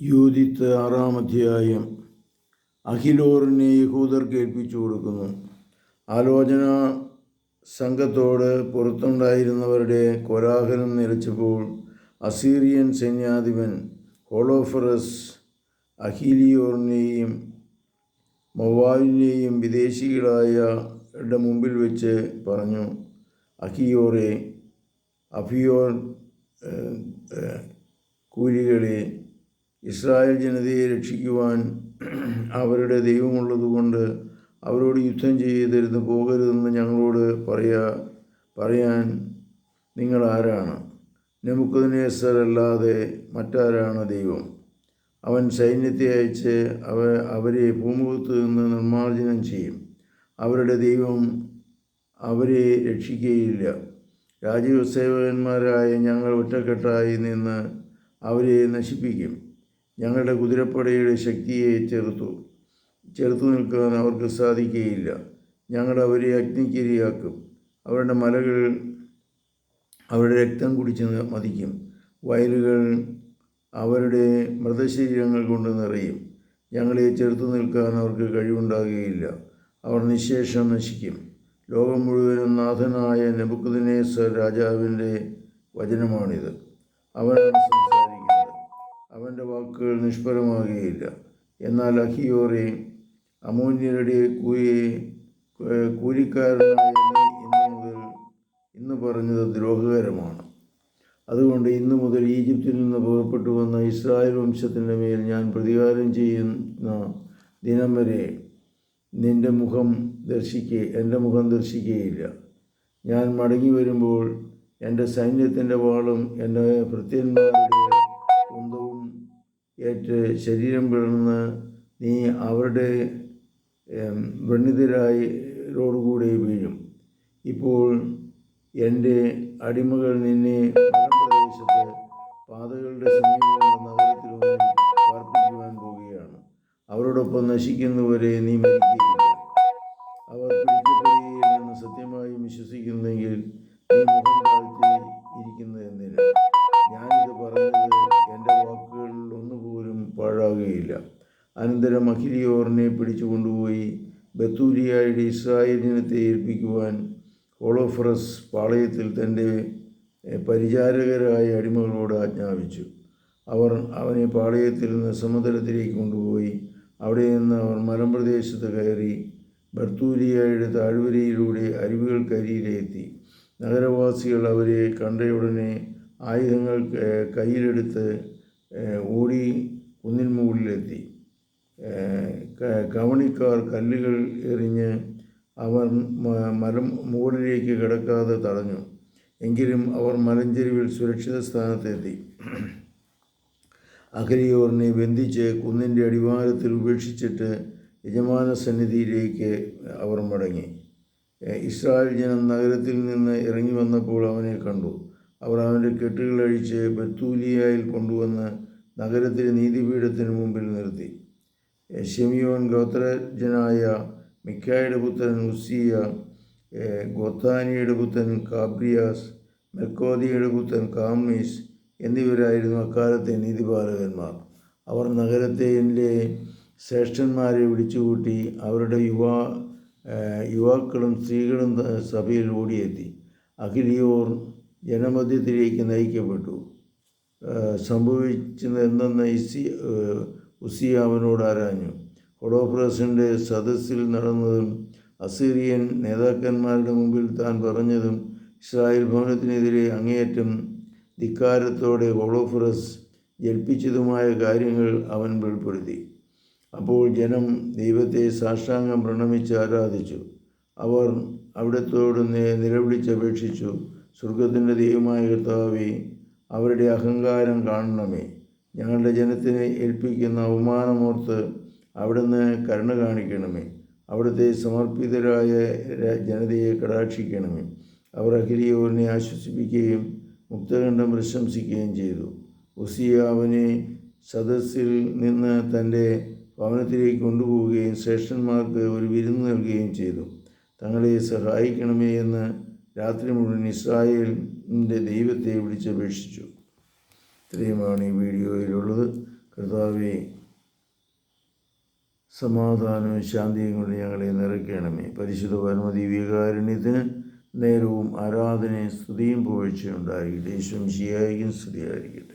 Judith ആറാം അധ്യായം. അഖിലോറിനെ യഹൂദർ കേൾപ്പിച്ചു കൊടുക്കുന്നു. ആലോചന സംഘത്തോട് പുറത്തുണ്ടായിരുന്നവരുടെ കോലാഹലം നിലച്ചപ്പോൾ അസീറിയൻ സൈന്യാധിപൻ ഹോളോഫറസ് അഖിലിയോറിനെയും മൊവാലിനെയും വിദേശികളായ യുടെ മുമ്പിൽ വെച്ച് പറഞ്ഞു അഖിയോറെ അഫിയോർ കൂലികളെ ഇസ്രായേൽ ജനതയെ രക്ഷിക്കുവാൻ അവരുടെ ദൈവമുള്ളതുകൊണ്ട് അവരോട് യുദ്ധം ചെയ്തിരുന്ന് പോകരുതെന്ന് ഞങ്ങളോട് പറയാ പറയാൻ നിങ്ങൾ ആരാണ്? നെമുക്കുദിനേസർ അല്ലാതെ മറ്റാരാണ് ദൈവം? അവൻ സൈന്യത്തെ അയച്ച് അവ അവരെ ഭൂമുഖത്ത് നിന്ന് നിർമ്മാർജനം ചെയ്യും. അവരുടെ ദൈവം അവരെ രക്ഷിക്കുകയില്ല. രാജ്യസേവകന്മാരായ ഞങ്ങൾ ഒറ്റക്കെട്ടായി നിന്ന് അവരെ നശിപ്പിക്കും. ഞങ്ങളുടെ കുതിരപ്പടയുടെ ശക്തിയെ ചെറുത്തു. ചെറുത്തു നിൽക്കാൻ അവർക്ക് സാധിക്കുകയില്ല ഞങ്ങൾ അവരെ അഗ്നിക്കിരയാക്കും. അവരുടെ മലകൾ അവരുടെ രക്തം കുടിച്ച് മതിക്കും. വയലുകൾ അവരുടെ മൃതശരീരങ്ങൾ കൊണ്ട് നിറയും. ഞങ്ങളെ ചെറുത്തു നിൽക്കാൻ അവർക്ക് കഴിവുണ്ടാകുകയില്ല. അവർ നിശേഷം നശിക്കും. ലോകം മുഴുവനും നാഥനായ നെബുക്കുദിനേശ്വർ രാജാവിന്റെ വചനമാണിത്. അവനാണ് സംസാരിക്കുന്നത്. അവന്റെ വാക്കുകൾ നിഷ്ഫലമാകുകയില്ല എന്നാൽ അഹിയോറെ അമോന്യരുടെ കൂലിക്കാരനായ ഇന്നു പറഞ്ഞത് ദ്രോഹകരമാണ്. അതുകൊണ്ട് ഇന്നു മുതൽ ഈജിപ്തിൽ നിന്ന് പുറപ്പെട്ടു വന്ന ഇസ്രായേൽ വംശത്തിന്റെ മേൽ ഞാൻ പ്രതികാരം ചെയ്യുന്ന ദിനം വരെ നിന്റെ മുഖം ദർശിക്കേ എന്റെ മുഖം ദർശിക്കുകയില്ല ഞാൻ മടങ്ങി വരുമ്പോൾ എന്റെ സൈന്യത്തിന്റെ വാളും എന്റെ കുന്തവും ഏറ്റ് ശരീരം പിളർന്ന് നീ അവരുടെ വ്രണിതരായോടുകൂടി വീഴും. ഇപ്പോൾ എന്റെ അടിമകൾ നിന്നെ പ്രദേശത്ത് പാതകളുടെ സമീപമുള്ള നഗരത്തിലൊന്നും പോവുകയാണ്. അവരോടൊപ്പം നശിക്കുന്നവരെ നീ മരിക്കുകയില്ല. അവർ പിടിക്കപ്പെടുകയില്ലെന്ന് സത്യമായും വിശ്വസിക്കുന്നെങ്കിൽ നീ മുഖം താഴ്ത്തി ഇരിക്കുന്നത് എന്തിന്? പാഴാകുകയില്ല അനന്തരം അഖിലിയോറിനെ പിടിച്ചു കൊണ്ടുപോയി ബത്തൂരിയായുടെ ഇസ്രായേൽ ജനത്തെ ഏൽപ്പിക്കുവാൻ ഹോളോഫറസ് പാളയത്തിൽ തന്റെ പരിചാരകരായ അടിമകളോട് ആജ്ഞാപിച്ചു. അവർ അവനെ പാളയത്തിൽ നിന്ന് സമതലത്തിലേക്ക് കൊണ്ടുപോയി അവിടെ നിന്ന് അവർ മലമ്പ്രദേശത്ത് കയറി ബർത്തൂലിയായുടെ താഴ്വരയിലൂടെ അരുവികൾക്കരിയിലെത്തി നഗരവാസികൾ അവരെ കണ്ടയുടനെ ആയുധങ്ങൾ കയ്യിലെടുത്ത് ഓടി കുന്നിൻ മുകളിലെത്തി. കവണിക്കാർ കല്ലുകൾ എറിഞ്ഞ് അവർ മരം മുകളിലേക്ക് കിടക്കാതെ തടഞ്ഞു. എങ്കിലും അവർ മലഞ്ചെരുവിൽ സുരക്ഷിത സ്ഥാനത്തെത്തി. അഖലിയോറിനെ ബന്ധിച്ച് കുന്നിന്റെ അടിവാരത്തിൽ ഉപേക്ഷിച്ചിട്ട് യജമാന സന്നിധിയിലേക്ക് അവർ മടങ്ങി. ഇസ്രായേൽ ജനം നഗരത്തിൽ നിന്ന് ഇറങ്ങി വന്നപ്പോൾ അവനെ കണ്ടു. അവർ അവന്റെ കെട്ടുകൾ അഴിച്ച് ബത്തൂലിയായിൽ കൊണ്ടുവന്ന് നഗരത്തിലെ നീതിപീഠത്തിന് മുമ്പിൽ നിർത്തി. ഷെമിയോൻ ഗോത്രജനായ മിക്കായുടെ പുത്രൻ ഉസിയ ഗോത്താനിയുടെ പുത്രൻ കാബ്രിയാസ് മെക്കോദിയുടെ പുത്രൻ കാമീസ് എന്നിവരായിരുന്നു അക്കാലത്തെ നീതിപാലകന്മാർ. അവർ നഗരത്തിന്റെ ശ്രേഷ്ഠന്മാരെ വിളിച്ചുകൂട്ടി അവരുടെ യുവാ യുവാക്കളും സ്ത്രീകളും സഭയിൽ ഓടിയെത്തി. അഖിലിയോർ ജനമധ്യത്തിലേക്ക് നയിക്കപ്പെട്ടു. സംഭവിച്ചത് എന്തെന്ന് ഇസി ഉസി അവനോട് ആരാഞ്ഞു. ഹൊളോഫ്രസിന്റെ സദസ്സിൽ നടന്നതും അസീറിയൻ നേതാക്കന്മാരുടെ മുമ്പിൽ താൻ പറഞ്ഞതും ഇസ്രായേൽ ഭവനത്തിനെതിരെ അങ്ങേയറ്റം ധിക്കാരത്തോടെ ഹോളോഫറസ് ജൽപ്പിച്ചതുമായ കാര്യങ്ങൾ അവൻ വെളിപ്പെടുത്തി. അപ്പോൾ ജനം ദൈവത്തെ സാഷ്ടാംഗം പ്രണമിച്ച് ആരാധിച്ചു. അവർ അവിടത്തോട് നിലവിളിച്ചപേക്ഷിച്ചു. സ്വർഗത്തിന്റെ ദൈവമായ കർത്താവേ അവരുടെ അഹങ്കാരം കാണണമേ. ഞങ്ങളുടെ ജനത്തിനെ ഏൽപ്പിക്കുന്ന അവമാനമോർത്ത് അവിടുന്ന് കരുണ കാണിക്കണമേ. അവിടുത്തെ സമർപ്പിതരായ ജനതയെ കടാക്ഷിക്കണമേ. അവർ അഖിലിയോറിനെ ആശ്വസിപ്പിക്കുകയും മുക്തകണ്ഠം പ്രശംസിക്കുകയും ചെയ്തു. ഉസിയ അവനെ സദസ്സിൽ നിന്ന് തന്റെ ഭവനത്തിലേക്ക് കൊണ്ടുപോവുകയും ശ്രേഷ്ഠന്മാർക്ക് ഒരു വിരുന്ന് നൽകുകയും ചെയ്തു. തങ്ങളെ സഹായിക്കണമേ എന്ന് രാത്രി മുഴുവൻ ഇസ്രായേലിന്റെ ദൈവത്തെ വിളിച്ചപേക്ഷിച്ചു. ഇത്രയുമാണ് ഈ വീഡിയോയിലുള്ളത്. കർത്താവെ സമാധാനവും ശാന്തിയും കൊണ്ട് ഞങ്ങളെ നിറയ്ക്കണമേ. പരിശുദ്ധ പരമതി വികാരുണ്യത്തിന് നേരവും ആരാധനയും സ്തുതിയും പുകഴ്ചയുണ്ടായിരിക്കട്ടെ യേശുവും ശിയായിരിക്കും സ്തുതിയായിരിക്കട്ടെ.